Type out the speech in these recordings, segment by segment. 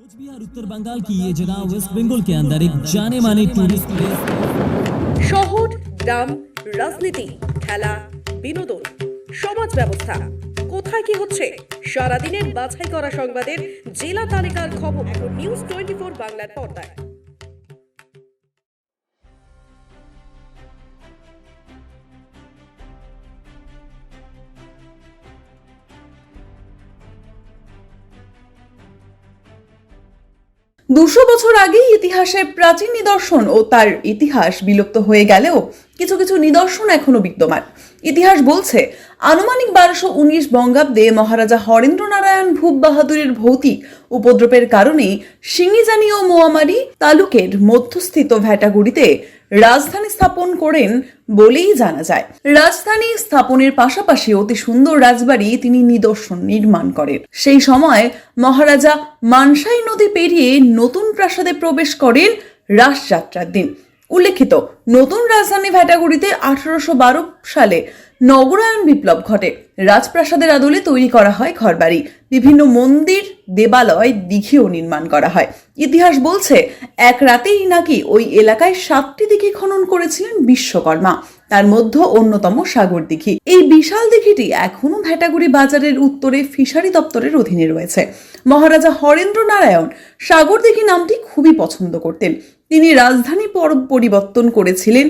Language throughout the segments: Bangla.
कुछ बिहार उत्तर बंगाल की ये जगह वेस्ट बंगाल के अंदर एक जाने माने टूरिस्ट प्लेस শহর গ্রাম রাজনীতি খেলা বিনোদন সমাজ ব্যবস্থা কোথায় কি হচ্ছে সারাদিনের বাছাই করা সংবাদের জেলা তালিকার খবর এখন নিউজ টোয়েন্টি ফোর বাংলার পর্দায় দুশো বছর আগেই ইতিহাসের প্রাচীন নিদর্শন ও তার ইতিহাস বিলুপ্ত হয়ে গেলেও কিছু কিছু নিদর্শন এখনও বিদ্যমান। ইতিহাস বলছে, আনুমানিক বারোশো উনিশ বঙ্গাব্দে মহারাজা হরেন্দ্র নারায়ণ ভূপ বাহাদুরের ভৌতিক উপদ্রবের কারণে সিঙ্গিজানি ও মোয়ামারি তালুকের মধ্যস্থিত ভ্যাটাগুড়িতে রাজধানী স্থাপন করেন বলেই জানা যায়। রাজধানী স্থাপনের পাশাপাশি অতি সুন্দর রাজবাড়ি তিনি নিদর্শন নির্মাণ করেন। সেই সময় মহারাজা মানসাই নদী পেরিয়ে নতুন প্রাসাদে প্রবেশ করেন রাসযাত্রার দিন। উল্লেখিত, নতুন রাজধানী ভ্যাটাগুড়িতে আঠারোশো বারো সালে নগরায়ণ বিপ্লব ঘটে। রাজপ্রাসাদের আদলে তৈরি করা হয় ঘরবাড়ি। বিভিন্ন মন্দির, দেবালয়, দিঘিও নির্মাণ করা হয়। ইতিহাস বলছে, এক রাতেই নাকি ওই এলাকায় সাতটি দিঘি খনন করেছিলেন বিশ্বকর্মা। তার মধ্যে অন্যতম সাগর দিঘি। এই বিশাল দিঘিটি এখনও ভ্যাটাগুড়ি বাজারের উত্তরে ফিশারি দপ্তরের অধীনে রয়েছে। মহারাজা হরেন্দ্র নারায়ণ সাগর দিঘি নামটি খুবই পছন্দ করতেন। তিনি রাজধানী পর- পরিবর্তন করেছিলেন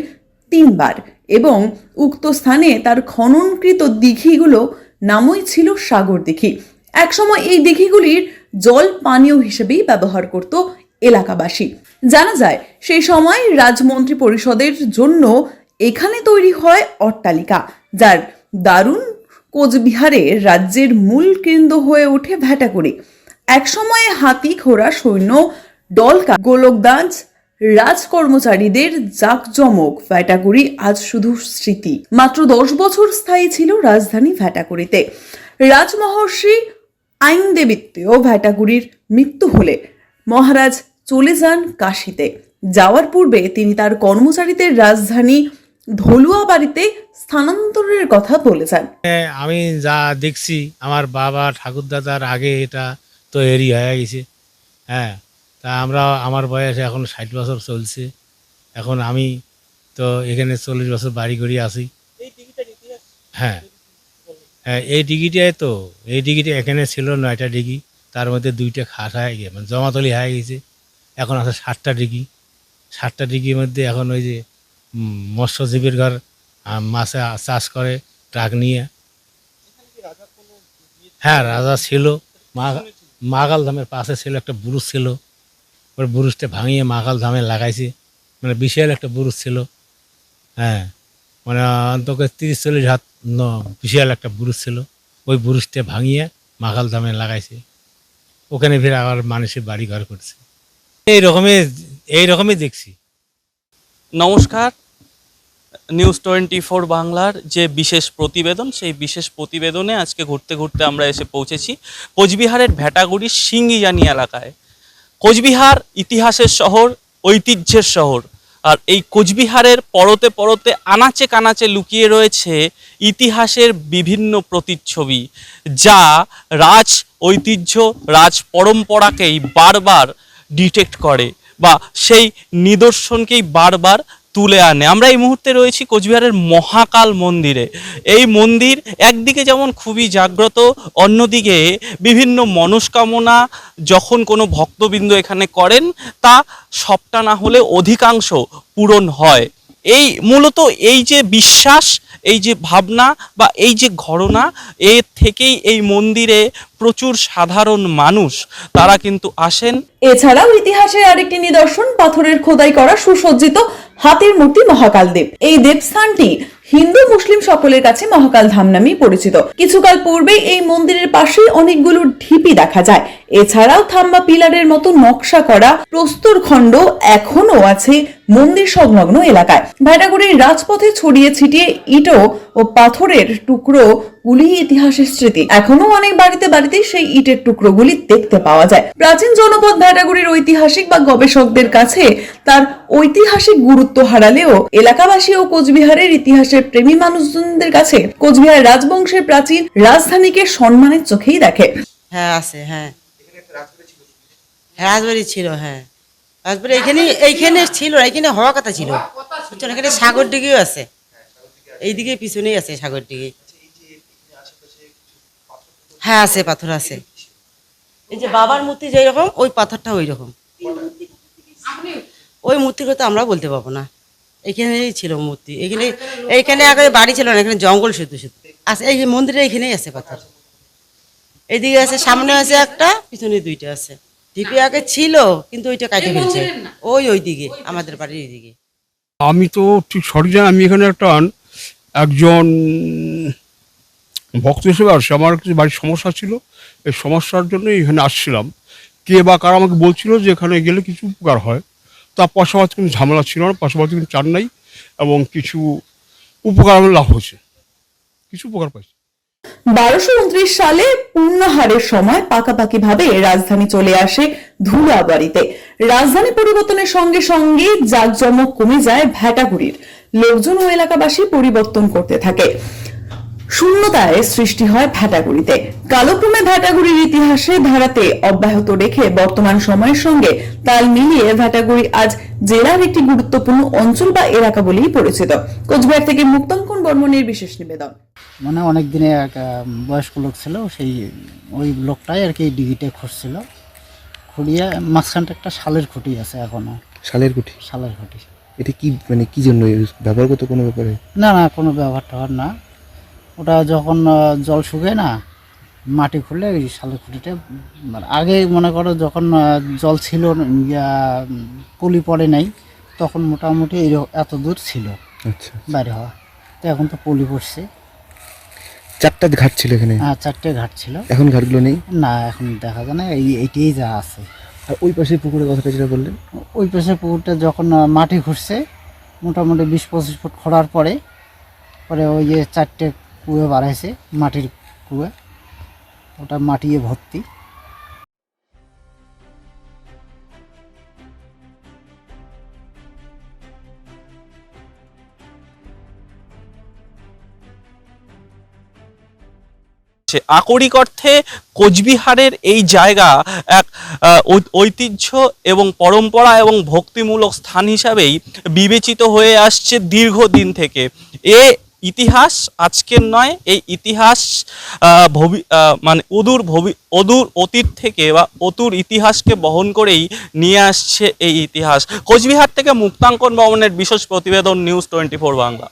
তিনবার। এবং উক্ত স্থানে তার খননকৃত দিঘিগুলো নামই ছিল সাগর দিঘি। একসময় এই দিঘিগুলির জল পানীয় হিসেবেই ব্যবহার করত এলাকাবাসী। জানা যায়, সেই সময় রাজমন্ত্রী পরিষদের জন্য এখানে তৈরি হয় অট্টালিকা, যার দারুণ কোচবিহারে রাজ্যের মূল কেন্দ্র হয়ে ওঠে ভ্যাটাগুড়ি একসময়ে হাতি, ঘোড়া, সৈন্য, ডলকা গোলকদাঞ্জ রাজকর্মচারীদের জাকজমক ভ্যাটাগুড়ি আজ শুধু স্মৃতি। মাত্র দশ বছর স্থায়ী ছিল রাজধানী ভ্যাটাগুড়িতে রাজমহর্ষি আইন দেবিত্বেও ভ্যাটাগুড়ির মৃত্যু হলে মহারাজ চলে যান কাশিতে। যাওয়ার পূর্বে তিনি তার কর্মচারীদের রাজধানী ধলুয়া বাড়িতে স্থানান্তরের কথা বলে যান। আমি যা দেখছি, আমার বাবা ঠাকুরদাদার আগে এটা তৈরি হয়ে গেছে। হ্যাঁ। তা আমরা, আমার বয়স এখন ষাট বছর চলছে। এখন আমি তো এখানে চল্লিশ বছর বাড়ি করি আছি। হ্যাঁ। হ্যাঁ এই ডিগিটাই তো। এই ডিগিটা এখানে ছিল নয়টা ডিগি তার মধ্যে দুইটা খাট হয়ে গিয়ে মানে জমাতলি হয়ে গেছে এখন আছে ষাটটা ডিগি ষাটটা ডিগির মধ্যে এখন ওই যে মৎস্যজীবীর ঘর মাছে চাষ করে, ট্রাক নিয়ে। হ্যাঁ রাজা ছিল। মাগাল ধামের পাশে ছিল একটা বুরুজ ছিল। ওর বুরুজটা ভাঙিয়ে মাগাল ধামে লাগাইছে। মানে বিশাল একটা বুরুজ ছিল। হ্যাঁ মানে অন্তত তিরিশ চল্লিশ হাত বিশাল একটা বুরুজ ছিল। ওই বুরুজটা ভাঙিয়ে মাগাল ধামে লাগাইছে। ওখানে ফিরে আবার মানুষের বাড়ি ঘর করছে। এই রকমই এই রকমই দেখছি। নমস্কার। নিউজ টোয়েন্টি ফোর বাংলার যে বিশেষ প্রতিবেদন, সেই বিশেষ প্রতিবেদনে আজকে ঘুরতে ঘুরতে আমরা এসে পৌঁছেছি। কোচবিহারের ভ্যাটাগুড়ির সিঙ্গিজানি এলাকায়। কোচবিহার ইতিহাসের শহর, ঐতিহ্যের শহর। আর এই কোচবিহারের পরতে পরতে আনাচে কানাচে লুকিয়ে রয়েছে ইতিহাসের বিভিন্ন প্রতিচ্ছবি, যা রাজ ঐতিহ্য, রাজ পরম্পরাকেই বারবার ডিটেক্ট করে বা সেই নিদর্শনকেই বারবার তুলে আনে। আমরা এই মুহূর্তে রয়েছি কোচবিহারের মহাকাল মন্দিরে। এই মন্দির একদিকে যেমন খুবই জাগ্রত, অন্যদিকে বিভিন্ন মনস্কামনা যখন কোনো ভক্তবৃন্দ এখানে করেন, তা সবটা না হলে অধিকাংশ পূরণ হয়। এই মূলত এই যে বিশ্বাস, এই যে ভাবনা বা এই যে ঘটনা এর থেকেই এই মন্দিরে প্রচুর সাধারণ মানুষ, তারা কিন্তু আসেন। এছাড়াও ইতিহাসের আরেকটি নিদর্শন, পাথরের খোদাই করা সুসজ্জিত হাতির মূর্তি মহাকাল দেব এই দেবস্থানটি হিন্দু মুসলিম সকলের কাছে মহাকাল ধাম নামেই পরিচিত। কিছুকাল পূর্বে এই মন্দিরের পাশেই অনেকগুলো ঢিপি দেখা যায়। এছাড়াও থাম্বা পিলারের মতো নকশা করা প্রস্তর খণ্ড এখনও আছে মন্দির সংলগ্ন এলাকায়। ভ্যাটাগুড়ির রাজপথে ছড়িয়ে ছিটিয়ে ইটো ও পাথরের টুকরো গুলি ইতিহাসের স্মৃতি। এখনও অনেক বাড়িতে বাড়িতে সেই ইটের টুকরোগুলি দেখতে পাওয়া যায়। প্রাচীন জনপদ ভ্যাটাগুড়ির ঐতিহাসিক বা গবেষকদের কাছে তার ঐতিহাসিক গুরুত্ব হারালেও এলাকাবাসী ও কোচবিহারের ইতিহাসের প্রেমী মানুষজনদের কাছে কোচবিহার রাজবংশের প্রাচীন রাজধানীকে সম্মানের চোখেই দেখে। হ্যাঁ আছে হ্যাঁ। রাজবাড়ি ছিল হ্যাঁ। রাজবাড়ি এখানে এইখানে ছিল এখানে হওয়া কথা ছিল। বুঝছেন, এখানে সাগর দিকেও আছে। এইদিকে পিছনেই আছে সাগর দিকে হ্যাঁ আছে, পাথর আছে। এই যে বাবার মূর্তি যেই রকম ওই পাথরটা ওই রকম ওই মূর্তির কথা আমরা বলতে পারব না। এখানেই ছিল মূর্তি। এখানে, এইখানে আগে বাড়ি ছিল না, এখানে জঙ্গল শুধু শুধু। আছে, এই মন্দিরে এখানেই আছে পাথর। এদিকে আছে, সামনে আছে একটা, পিছনে দুইটা আছে। ঢিপি আগে ছিল কিন্তু ওইটা কাটে ফেলছে। ওই ওই দিকে আমাদের বাড়ির ওইদিকে। আমি তো ঠিক সঠিক জানি আমি এখানে একটা একজন ভক্ত হিসেবে আসছি আমার কিছু বাড়ির সমস্যা ছিল এই সমস্যার জন্য এখানে আসছিলাম। কে বা কারা আমাকে বলছিল যে এখানে গেলে কিছু উপকার হয়। তার পাশাপাশি কোনো ঝামেলা ছিল না পাশাপাশি কোনো চান নাই এবং কিছু উপকার আমার লাভ হয়েছে। কিছু উপকার পাইছি। বারোশো উনত্রিশ সালে পূর্ণহারের সময় পাকাপাকি ভাবে রাজধানী চলে আসে ধুলাবাড়িতে। রাজধানী পরিবর্তনের সঙ্গে সঙ্গে জাঁকজমক কমে যায় ভ্যাটাগুড়ির লোকজন ও এলাকাবাসী পরিবর্তন করতে থাকে। শূন্যতায় সৃষ্টি হয় ভ্যাটাগুড়িতে কালক্রমে ভ্যাটাগুড়ির ইতিহাসে ধারাতে অব্যাহত রেখে বর্তমান সময়ের সঙ্গে তাল মিলিয়ে ভ্যাটাগুড়ি আজ জেলার একটি গুরুত্বপূর্ণ অঞ্চল বা এলাকা বলেই পরিচিত। কোচবিহার থেকে মুক্তাঙ্কন বর্মনের বিশেষ নিবেদন। মানে অনেক দিনে এক বয়স্ক লোক ছিল সেই ওই লোকটাই আর কি ডিগিটে খুঁড়ছিল খুঁড়িয়ে মাঝখানটা একটা শালের খুঁটি আছে এখনও। শালের খুঁটি? শালের খুঁটি। এটা কি মানে কি জন্য ব্যবহার করতে কোনো ব্যাপারে? না না কোনো ব্যবহার ট্যাবহার না। ওটা যখন জল শুকায় না মাটি খুললে ওই শালের খুঁটিটা মানে আগে মনে করো যখন জল ছিল পলি পড়ে নাই তখন মোটামুটি এত দূর ছিল আচ্ছা বাইরে হওয়া। তো এখন তো পলি পড়ছে। চারটা ঘাট ছিল এখানে। হ্যাঁ চারটে ঘাট ছিল। এখন ঘাটগুলো নেই? না এখন দেখা যায় না এই এইটাই যা আছে। আর ওই পাশে পুকুরের কথাটা যেটা বললেন? ওই পাশে পুকুরটা যখন মাটি ঘুরছে মোটামুটি বিশ পঁচিশ ফুট খোঁড়ার পরে পরে ওই যে চারটে কুয়ে বাড়াইছে মাটির কুয়ে। ওটা মাটিয়ে ভর্তি। সে আকরিক অর্থে কোচবিহারের এই জায়গা এক ঐতিহ্য এবং পরম্পরা এবং ভক্তিমূলক স্থান হিসাবেই বিবেচিত হয়ে আসছে দীর্ঘদিন থেকে। এ ইতিহাস আজকের নয়, এই ইতিহাস ভবি মানে অদূর ভবি, অদূর অতীত থেকে বা অতুর ইতিহাসকে বহন করেই নিয়ে আসছে এই ইতিহাস। কোচবিহার থেকে মুক্তাঙ্কন ভবনের বিশেষ প্রতিবেদন নিউজ টোয়েন্টি ফোর বাংলা।